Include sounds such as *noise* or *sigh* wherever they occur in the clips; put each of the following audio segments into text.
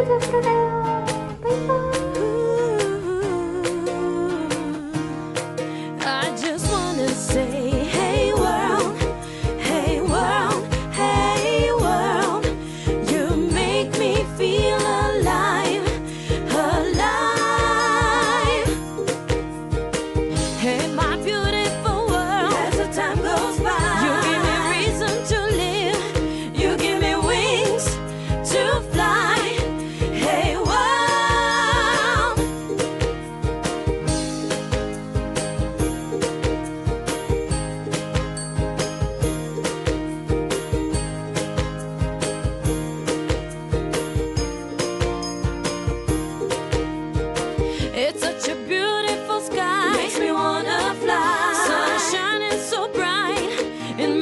to the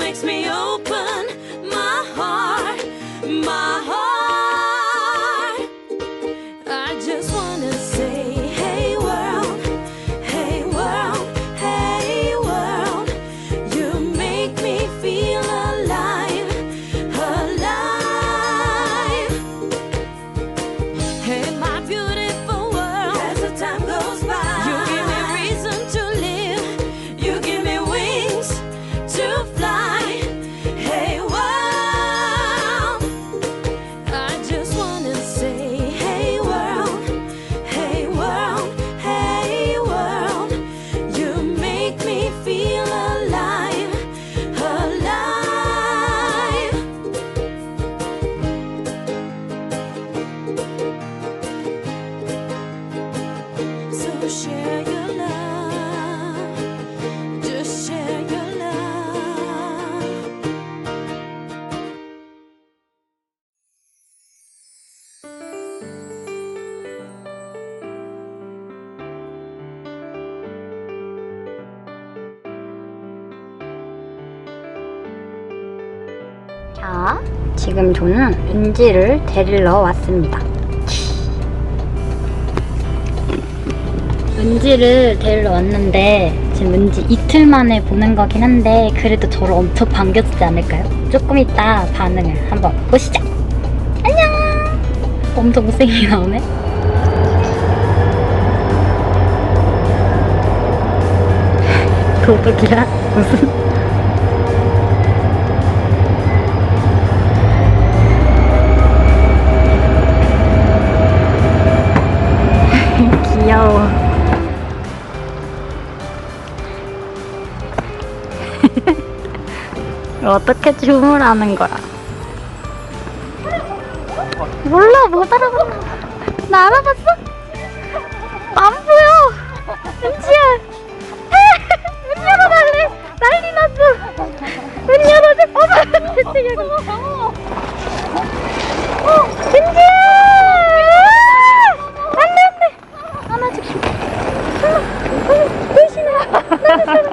makes me old. 자, 지금 저는 은지를 데리러 왔습니다. 은지를 데리러 왔는데 지금 은지 이틀 만에 보는 거긴 한데 그래도 저를 엄청 반겨주지 않을까요? 조금 이따 반응을 한번 보시죠. 안녕. 엄청 못생기게 나오네. *laughs* 도둑이야? 무슨? 어떻게 주무라는 거야? 몰라 못 알아봤어. 나 알아봤어? 안 보여. 은지야. 문 열어달래. 난리 났어. 문 열어줘. 어머. 대체 여기. 은지야. 안돼 안돼. 하나 줄게. 하나. 대신아. 나